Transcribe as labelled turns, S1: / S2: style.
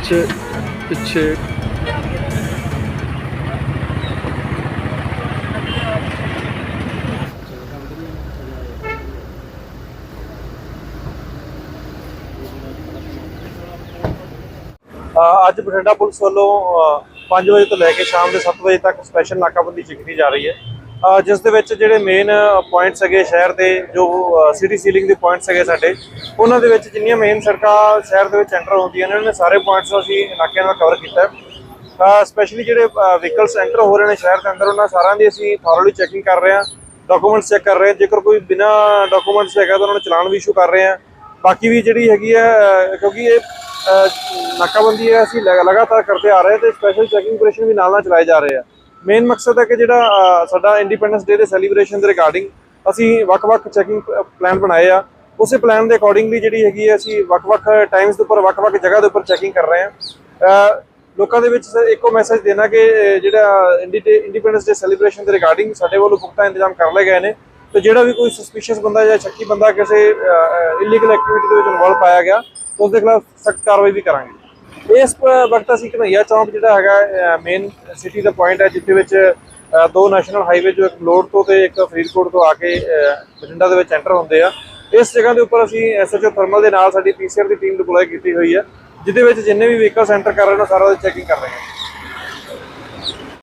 S1: ਪਿੱਛੇ ਪਿੱਛੇ।
S2: ਅੱਜ ਬਠਿੰਡਾ ਪੁਲਿਸ ਵੱਲੋਂ 5 ਵਜੇ ਤੋਂ ਲੈ ਕੇ ਸ਼ਾਮ ਦੇ 7 ਵਜੇ ਤੱਕ ਸਪੈਸ਼ਲ ਨਾਕਾਬੰਦੀ ਕੀਤੀ ਜਾ ਰਹੀ ਹੈ। ਜਿਸ ਦੇ ਵਿੱਚ ਜਿਹੜੇ ਮੇਨ ਪੁਆਇੰਟਸ ਹੈਗੇ ਸ਼ਹਿਰ ਦੇ, ਜੋ ਸਿਟੀ ਸੀਲਿੰਗ ਦੇ ਪੁਆਇੰਟਸ ਹੈਗੇ ਸਾਡੇ, ਉਹਨਾਂ ਦੇ ਵਿੱਚ ਜਿੰਨੀਆਂ ਮੇਨ ਸੜਕਾਂ ਸ਼ਹਿਰ ਦੇ ਵਿੱਚ ਐਂਟਰ ਹੁੰਦੀਆਂ ਨੇ, ਉਹਨਾਂ ਨੇ ਸਾਰੇ ਪੁਆਇੰਟਸ ਅਸੀਂ ਨਾਕਿਆਂ ਨਾਲ ਕਵਰ ਕੀਤਾ ਹੈ। ਸਪੈਸ਼ਲੀ ਜਿਹੜੇ ਵਹੀਕਲਸ ਐਂਟਰ ਹੋ ਰਹੇ ਨੇ ਸ਼ਹਿਰ ਦੇ ਅੰਦਰ, ਉਹਨਾਂ ਸਾਰਿਆਂ ਦੀ ਅਸੀਂ ਥੋਰਲੀ ਚੈਕਿੰਗ ਕਰ ਰਹੇ ਹਾਂ ਡਾਕੂਮੈਂਟਸ ਚੈੱਕ ਕਰ ਰਹੇ ਹਾਂ। ਜੇਕਰ ਕੋਈ ਬਿਨਾ ਡਾਕੂਮੈਂਟਸ ਹੈਗਾ ਤਾਂ ਉਹਨਾਂ ਨੂੰ ਚਲਾਨ ਵੀ ਇਸ਼ੂ ਕਰ ਰਹੇ ਹਾਂ। ਬਾਕੀ ਵੀ ਜਿਹੜੀ ਹੈਗੀ ਹੈ ਕਿਉਂਕਿ ਇਹ ਨਾਕਾਬੰਦੀ ਹੈ, ਅਸੀਂ ਲਗਾ- ਲਗਾਤਾਰ ਕਰਦੇ ਆ ਰਹੇ ਤੇ ਸਪੈਸ਼ਲ ਚੈਕਿੰਗ ਆਪਰੇਸ਼ਨ ਵੀ ਨਾਲ ਨਾਲ ਚਲਾਏ ਜਾ ਰਹੇ ਆ। ਮੇਨ ਮਕਸਦ ਹੈ ਕਿ ਜਿਹੜਾ ਸਾਡਾ ਇੰਡੀਪੈਂਡੈਂਸ ਡੇ ਦੇ ਸੈਲੀਬ੍ਰੇਸ਼ਨ ਦੇ ਰਿਗਾਰਡਿੰਗ ਅਸੀਂ ਵੱਖ-ਵੱਖ ਚੈਕਿੰਗ ਪਲਾਨ ਬਣਾਏ ਆ। ਉਸੇ ਪਲਾਨ ਦੇ ਅਕੋਰਡਿੰਗਲੀ ਜਿਹੜੀ ਹੈਗੀ ਹੈ ਅਸੀਂ ਵੱਖ-ਵੱਖ ਟਾਈਮਸ ਦੇ ਉੱਪਰ ਵੱਖ-ਵੱਖ ਜਗ੍ਹਾ ਦੇ ਉੱਪਰ ਚੈਕਿੰਗ ਕਰ ਰਹੇ ਹਾਂ। ਲੋਕਾਂ ਦੇ ਵਿੱਚ ਇੱਕੋ ਮੈਸੇਜ ਦੇਣਾ ਕਿ ਅਹ, ਜਿਹੜਾ ਇੰਡੀਪੈਂਡੈਂਸ ਡੇ ਸੈਲੀਬ੍ਰੇਸ਼ਨ ਦੇ ਰਿਗਾਰਡਿੰਗ ਸਾਡੇ ਵੱਲੋਂ ਪੁਖਤਾ ਇੰਤਜ਼ਾਮ ਕਰ ਲਏ ਗਏ ਨੇ। ਤੇ ਜਿਹੜਾ ਵੀ ਕੋਈ ਸਸਪੀਸ਼ੀਅਸ ਬੰਦਾ ਜਾਂ ਸ਼ੱਕੀ ਬੰਦਾ ਕਿਸੇ ਇਲੀਗਲ ਐਕਟੀਵਿਟੀ ਦੇ ਵਿੱਚ ਇਨਵੋਲਵ ਪਾਇਆ ਗਿਆ ਉਸ ਦੇ ਖਿਲਾਫ ਸਖਤ ਕਾਰਵਾਈ ਵੀ ਕਰਾਂਗੇ। ਇਸ ਵਕਤ ਅਸੀਂ ਕਨਈਆ ਚੌਂਕ ਜਿਹੜਾ ਹੈਗਾ ਮੇਨ ਸਿਟੀ ਦਾ ਪੁਆਇੰਟ ਹੈ, ਜਿੱਥੇ ਵਿੱਚ ਦੋ ਨੈਸ਼ਨਲ ਹਾਈਵੇ ਜੋ ਇੱਕ ਲੋੜ ਤੋਂ ਤੇ ਇੱਕ ਫਰੀਦਕੋਟ ਤੋਂ ਆ ਕੇ ਬਠਿੰਡਾ ਦੇ ਵਿੱਚ ਐਂਟਰ ਹੁੰਦੇ ਆ। ਇਸ ਜਗ੍ਹਾ ਦੇ ਉੱਪਰ ਅਸੀਂ ਐਸਐਚਓ ਥਰਮਲ ਦੇ ਨਾਲ ਸਾਡੀ ਪੀਸੀਆਰ ਦੀ ਟੀਮ ਡਿਪਲੋਏ ਕੀਤੀ ਹੋਈ ਹੈ, ਜਿਹਦੇ ਵਿੱਚ ਜਿੰਨੇ ਵੀ ਵਹੀਕਲਸ ਐਂਟਰ ਕਰ ਰਹੇ ਨੇ, ਸਾਰਾ ਉਹਦੀ ਚੈਕਿੰਗ ਕਰ ਰਹੇ ਹਾਂ।